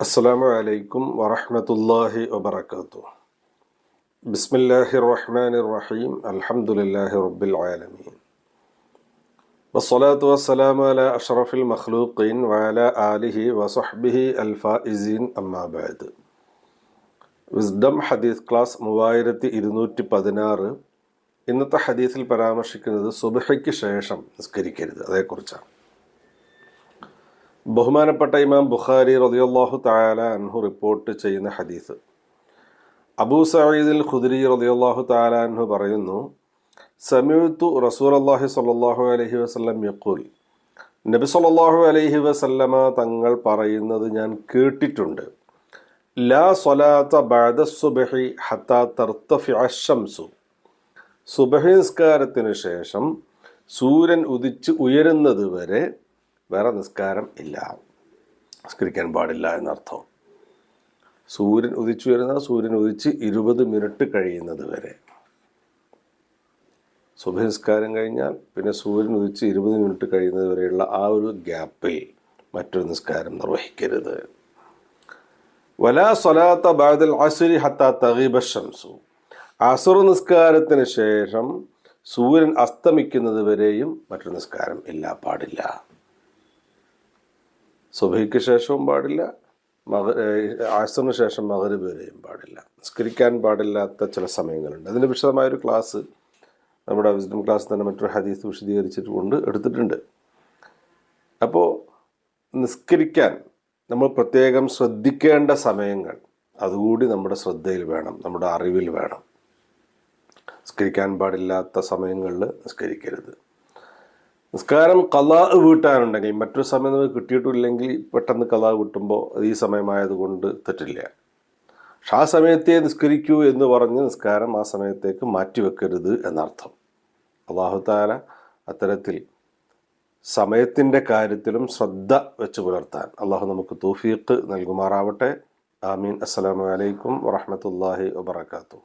അസ്സാം വലൈക്കും വറഹമത്തല്ലാഹി വബർക്കാത്തു ബിസ്മില്ലാഹി റഹ്മാൻ റഹീം അലഹമുല്ലാഹി റബ്ബിൽ ആലമീൻ വസ്സലാത്തു വസ്സലാം അല അഷറഫിൽ മഖ്ലൂഖീൻ വഅല ആലിഹി വസഹ്ബിഹി അൽഫായിസീൻ അമ്മാബാദ് വിസ്ഡം ഹദീസ് ക്ലാസ് മൂവായിരത്തി ഇരുന്നൂറ്റി പതിനാറ്. ഇന്നത്തെ ഹദീസിൽ പരാമർശിക്കുന്നത് സുബഹയ്ക്ക് ശേഷം നിസ്കരിക്കരുത്. അതേക്കുറിച്ചാണ്. ബഹുമാനപ്പെട്ട ഇമാം ബുഖാരി റളിയല്ലാഹു തആല അൻഹു റിപ്പോർട്ട് ചെയ്യുന്ന ഹദീസ്. അബൂ സഈദിൽ ഖുദ്രി റളിയല്ലാഹു തആല അൻഹു പറയുന്നു സമീത്തു റസൂർ അള്ളാഹി സ്വല്ലല്ലാഹു അലഹി വസ്ലം യക്കൂൽ നബി സല്ലാഹു അലഹി വസല്ലമ തങ്ങൾ പറയുന്നത് ഞാൻ കേട്ടിട്ടുണ്ട്. ലാ സൊലാത്ത ബഅദ സുബ്ഹി ഹത്താ സുബഹി നിസ്കാരത്തിന് ശേഷം സൂര്യൻ ഉദിച്ച് ഉയരുന്നത് വരെ വേറെ നിസ്കാരം ഇല്ല. നിസ്കരിക്കാൻ പാടില്ല എന്നർത്ഥം. സൂര്യൻ ഉദിച്ചു വരുന്ന സൂര്യൻ ഉദിച്ച് ഇരുപത് മിനിറ്റ് കഴിയുന്നത് വരെ. സുബഹി നിസ്കാരം കഴിഞ്ഞാൽ പിന്നെ സൂര്യൻ ഉദിച്ച് ഇരുപത് മിനിറ്റ് കഴിയുന്നത് വരെയുള്ള ആ ഒരു ഗ്യാപ്പിൽ മറ്റൊരു നിസ്കാരം നിർവഹിക്കരുത്. വലാ സ്വലാത്ത ബാദൽ അസുരി ഹത്ത തകീബ ഷംസു അസുർ നിസ്കാരത്തിന് ശേഷം സൂര്യൻ അസ്തമിക്കുന്നത് വരെയും മറ്റൊരു നിസ്കാരം ഇല്ല പാടില്ല. സുബഹിക്ക് ശേഷവും പാടില്ല മക ആസറിന് ശേഷം മകരബ് വരെയും പാടില്ല. നിസ്കരിക്കാൻ പാടില്ലാത്ത ചില സമയങ്ങളുണ്ട്. അതിന്റെ വിശദമായൊരു ക്ലാസ് നമ്മുടെ വിസ്ഡം ക്ലാസ് തന്നെ മറ്റൊരു ഹദീസ് വിശദീകരിച്ചിട്ടുണ്ട് എടുത്തിട്ടുണ്ട്. അപ്പോൾ നിസ്കരിക്കാൻ നമ്മൾ പ്രത്യേകം ശ്രദ്ധിക്കേണ്ട സമയങ്ങൾ അതുകൂടി നമ്മുടെ ശ്രദ്ധയിൽ വേണം നമ്മുടെ അറിവിൽ വേണം. നിസ്കരിക്കാൻ പാടില്ലാത്ത സമയങ്ങളിൽ നിസ്കരിക്കരുത്. നിസ്കാരം കലാ വീട്ടാനുണ്ടെങ്കിൽ മറ്റൊരു സമയം നമുക്ക് കിട്ടിയിട്ടില്ലെങ്കിൽ പെട്ടെന്ന് കലാ കിട്ടുമ്പോൾ അത് ഈ സമയമായതുകൊണ്ട് തെറ്റില്ല. പക്ഷെ ആ സമയത്തെ നിസ്കരിക്കൂ എന്ന് പറഞ്ഞ് നിസ്കാരം ആ സമയത്തേക്ക് മാറ്റിവെക്കരുത് എന്നർത്ഥം. അള്ളാഹുത്താല അത്തരത്തിൽ സമയത്തിന്റെ കാര്യത്തിലും ശ്രദ്ധ വെച്ച് പുലർത്താൻ അള്ളാഹു നമുക്ക് തൗഫീഖ് നൽകുമാറാവട്ടെ. ആമീൻ. അസ്സലാമു അലൈക്കും വറഹമത്തല്ലാഹി വബർക്കാത്തു